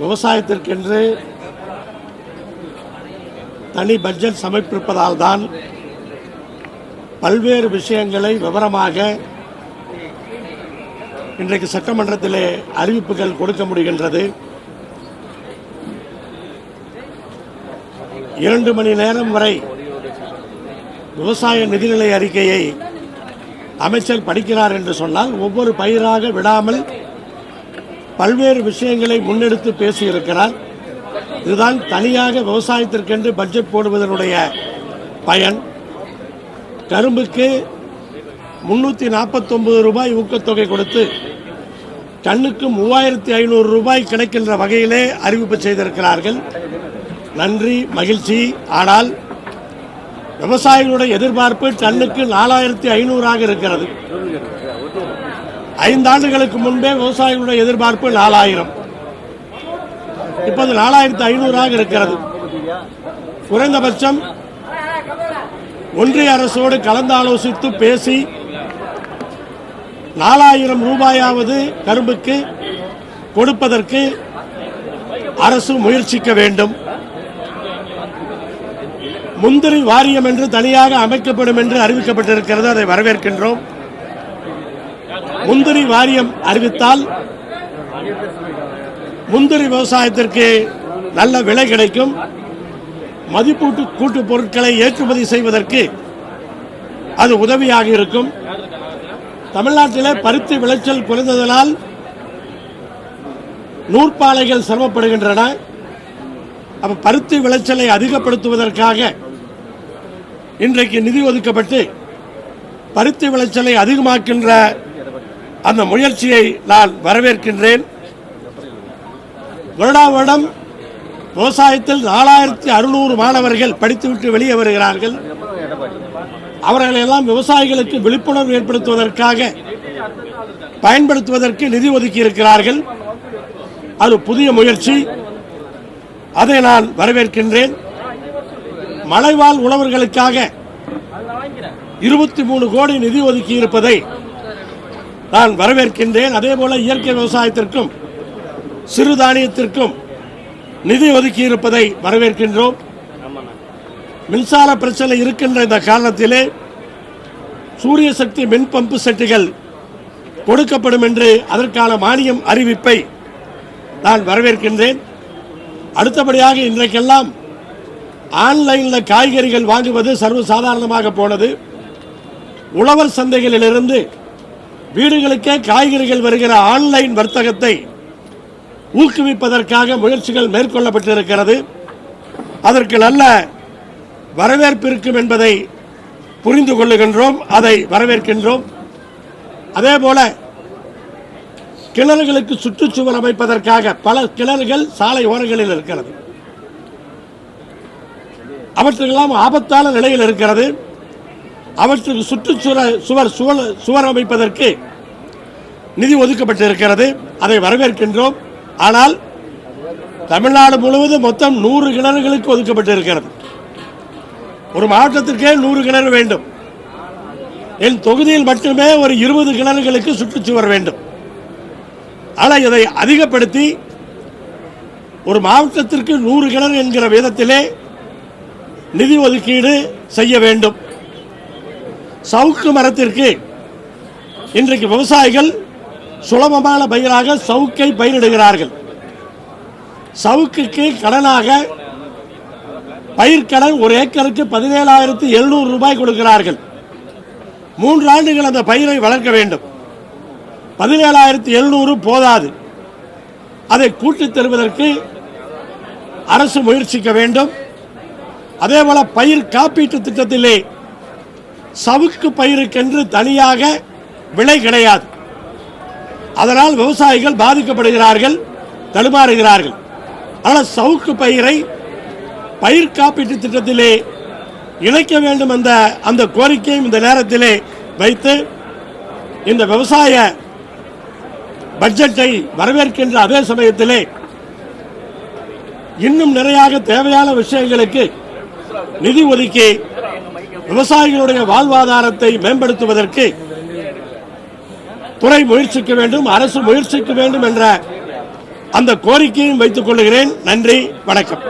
விவசாயத்திற்கென்று தனி பட்ஜெட் சமர்ப்பிப்பதால் தான் பல்வேறு விஷயங்களை விவரமாக இன்றைக்கு சட்டமன்றத்திலே அறிவிப்புகள் கொடுக்க முடிகின்றது. இரண்டு மணி நேரம் வரை விவசாய நிதிநிலை அறிக்கையை அமைச்சர் படிக்கிறார் என்று சொன்னால் ஒவ்வொரு பயிராக விடாமல் பல்வேறு விஷயங்களை முன்னெடுத்து பேசியிருக்கிறார். இதுதான் தனியாக விவசாயத்திற்கென்று பட்ஜெட் போடுவதனுடைய பயன். கரும்புக்கு முன்னூற்றி நாற்பத்தொம்பது ரூபாய் ஊக்கத்தொகை கொடுத்து டன்னுக்கு மூவாயிரத்தி ஐநூறு ரூபாய் கிடைக்கின்ற வகையிலே அறிவிப்பு செய்திருக்கிறார்கள். நன்றி மகிழ்ச்சி. ஆனால் விவசாயிகளுடைய எதிர்பார்ப்பு டன்னுக்கு நாலாயிரத்தி ஐநூறாக இருக்கிறது. ஐந்தாண்டுகளுக்கு முன்பே விவசாயிகளுடைய எதிர்பார்ப்பு நாலாயிரம். இப்போது நாலாயிரத்தி ஐநூறாக இருக்கிறது. குறைந்தபட்சம் ஒன்றிய அரசோடு கலந்தாலோசித்து பேசி நாலாயிரம் ரூபாயாவது கரும்புக்கு கொடுப்பதற்கு அரசு முயற்சிக்க வேண்டும். முந்திரி வாரியம் என்று தனியாக அமைக்கப்படும் என்று அறிவிக்கப்பட்டிருக்கிறது. அதை வரவேற்கின்றோம். முந்திரி வாரியம் அறிவித்தால் முந்திரி விவசாயத்திற்கு நல்ல விலை கிடைக்கும். மதிப்பூட்டு கூட்டு பொருட்களை ஏற்றுமதி செய்வதற்கு அது உதவியாக இருக்கும். தமிழ்நாட்டிலே பருத்தி விளைச்சல் குறைந்ததனால் நூற்பாலைகள் சிரமப்படுகின்றன. அப்ப பருத்தி விளைச்சலை அதிகப்படுத்துவதற்காக இன்றைக்கு நிதி ஒதுக்கப்பட்டு பருத்தி விளைச்சலை அதிகமாக்கின்ற அந்த முயற்சியை நான் வரவேற்கின்றேன். வருடா வருடம் விவசாயத்தில் நாலாயிரத்தி அறுநூறு மாணவர்கள் படித்துவிட்டு வெளியே வருகிறார்கள். அவர்களெல்லாம் விவசாயிகளுக்கு விழிப்புணர்வு ஏற்படுத்துவதற்காக பயன்படுத்துவதற்கு நிதி ஒதுக்கி இருக்கிறார்கள் அது புதிய முயற்சி. அதை நான் வரவேற்கின்றேன். மலைவாழ் உழவர்களுக்காக இருபத்தி மூணு கோடி நிதி ஒதுக்கி இருப்பதை நான் வரவேற்கின்றேன். அதே போல இயற்கை விவசாயத்திற்கும் சிறுதானியத்திற்கும் நிதி ஒதுக்கி இருப்பதை வரவேற்கின்றோம். மின்சார பிரச்சனை இருக்கின்ற இந்த காரணத்திலே சூரிய சக்தி மின் பம்பு செட்டுகள் கொடுக்கப்படும் என்று அதற்கான மானியம் அறிவிப்பை நான் வரவேற்கின்றேன். அடுத்தபடியாக இன்றைக்கெல்லாம் ஆன்லைனில் காய்கறிகள் வாங்குவது சர்வசாதாரணமாக போனது. உழவர் சந்தைகளிலிருந்து வீடுகளுக்கே காய்கறிகள் வருகிற ஆன்லைன் வர்த்தகத்தை ஊக்குவிப்பதற்காக முயற்சிகள் மேற்கொள்ளப்பட்டிருக்கிறது. அதற்கு நல்ல வரவேற்பு இருக்கும் என்பதை புரிந்து கொள்ளுகின்றோம் அதை வரவேற்கின்றோம். அதே போல கிணறுகளுக்கு சுற்றுச்சுவர் அமைப்பதற்காக பல கிணறுகள் சாலை ஓரங்களில் இருக்கிறது. அவற்றுக்கெல்லாம் ஆபத்தான நிலையில் இருக்கிறது. அவற்றுக்கு சுற்றுச்சூழல் சுவர் சுவர் சுவர் அமைப்பதற்கு நிதி ஒதுக்கப்பட்டிருக்கிறது. அதை வரவேற்கின்றோம். ஆனால் தமிழ்நாடு முழுவதும் மொத்தம் நூறு கிணறுகளுக்கு ஒதுக்கப்பட்டிருக்கிறது. ஒரு மாவட்டத்திற்கே நூறு கிணறு வேண்டும். என் தொகுதியில் மட்டுமே ஒரு இருபது கிணறுகளுக்கு சுற்றுச்சுவர் வேண்டும். ஆனால் இதை அதிகப்படுத்தி ஒரு மாவட்டத்திற்கு நூறு கிணறு என்கிற விதத்திலே நிதி ஒதுக்கீடு செய்ய வேண்டும். சவுக்கு மரத்திற்கு இன்றைக்கு விவசாயிகள் சுலபமான பயிராக சவுக்கை பயிரிடுகிறார்கள். சவுக்குக்கு கடனாக பயிர்க்கடன் ஒரு ஏக்கருக்கு பதினேழாயிரத்து எழுநூறு ரூபாய் கொடுக்கிறார்கள். மூன்று ஆண்டுகள் அந்த பயிரை வளர்க்க வேண்டும். பதினேழாயிரத்து எழுநூறு போதாது. அதை கூட்டித் தருவதற்கு அரசு முயற்சிக்க வேண்டும். அதே போல பயிர் காப்பீட்டு திட்டத்திலே சவுக்கு பயிருக்கென்று தனியாக விலை கிடையாது. அதனால் விவசாயிகள் பாதிக்கப்படுகிறார்கள் தடுமாறுகிறார்கள். ஆனால் சவுக்கு பயிரை பயிர் காப்பீட்டு திட்டத்திலே இணைக்க வேண்டும் என்ற அந்த கோரிக்கையும் இந்த நேரத்திலே வைத்து இந்த விவசாய பட்ஜெட்டை வரவேற்கின்ற அதே சமயத்திலே இன்னும் நிறையாக தேவையான விஷயங்களுக்கு நிதி ஒதுக்கி விவசாயிகளுடைய வாழ்வாதாரத்தை மேம்படுத்துவதற்கு துறை முயற்சிக்க வேண்டும் அரசு முயற்சிக்க வேண்டும் என்ற அந்த கோரிக்கையும் வைத்துக் கொள்கிறேன். நன்றி வணக்கம்.